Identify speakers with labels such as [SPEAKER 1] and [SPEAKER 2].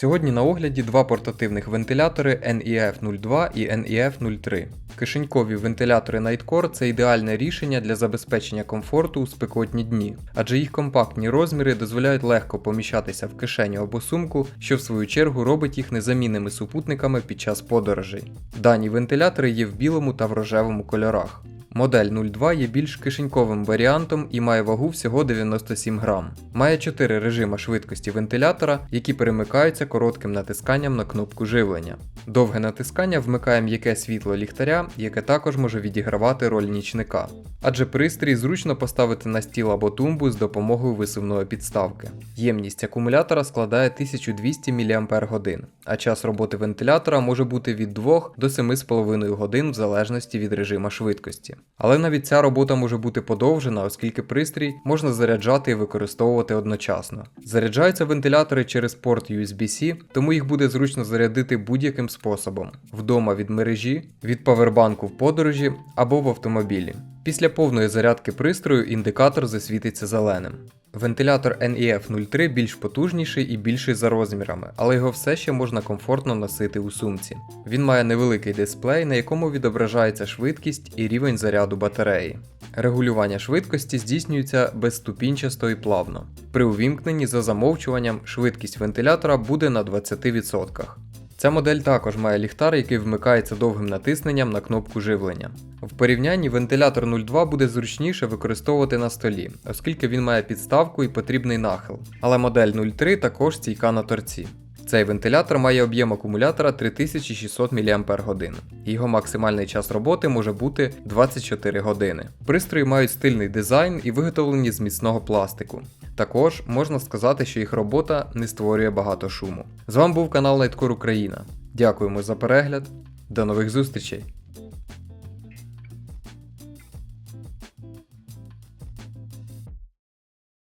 [SPEAKER 1] Сьогодні на огляді два портативних вентилятори NEF02 і NEF03. Кишенькові вентилятори Nightcore – це ідеальне рішення для забезпечення комфорту у спекотні дні, адже їх компактні розміри дозволяють легко поміщатися в кишеню або сумку, що в свою чергу робить їх незамінними супутниками під час подорожей. Дані вентилятори є в білому та в рожевому кольорах. Модель 02 є більш кишеньковим варіантом і має вагу всього 97 грам. Має 4 режима швидкості вентилятора, які перемикаються коротким натисканням на кнопку живлення. Довге натискання вмикає м'яке світло ліхтаря, яке також може відігравати роль нічника. Адже пристрій зручно поставити на стіл або тумбу з допомогою висувної підставки. Ємність акумулятора складає 1200 мАч, а час роботи вентилятора може бути від 2 до 7,5 годин в залежності від режима швидкості. Але навіть ця робота може бути подовжена, оскільки пристрій можна заряджати і використовувати одночасно. Заряджаються вентилятори через порт USB-C, тому їх буде зручно зарядити будь-яким способом: вдома від мережі, від павербанку в подорожі або в автомобілі. Після повної зарядки пристрою індикатор засвітиться зеленим. Вентилятор NEF03 більш потужніший і більший за розмірами, але його все ще можна комфортно носити у сумці. Він має невеликий дисплей, на якому відображається швидкість і рівень заряду батареї. Регулювання швидкості здійснюється безступінчасто і плавно. При увімкненні за замовчуванням швидкість вентилятора буде на 20%. Ця модель також має ліхтар, який вмикається довгим натисненням на кнопку живлення. В порівнянні вентилятор 02 буде зручніше використовувати на столі, оскільки він має підставку і потрібний нахил. Але модель 03 також стійка на торці. Цей вентилятор має об'єм акумулятора 3600 мАч. Його максимальний час роботи може бути 24 години. Пристрої мають стильний дизайн і виготовлені з міцного пластику. Також можна сказати, що їх робота не створює багато шуму. З вами був канал Nightcore Україна. Дякуємо за перегляд. До нових зустрічей!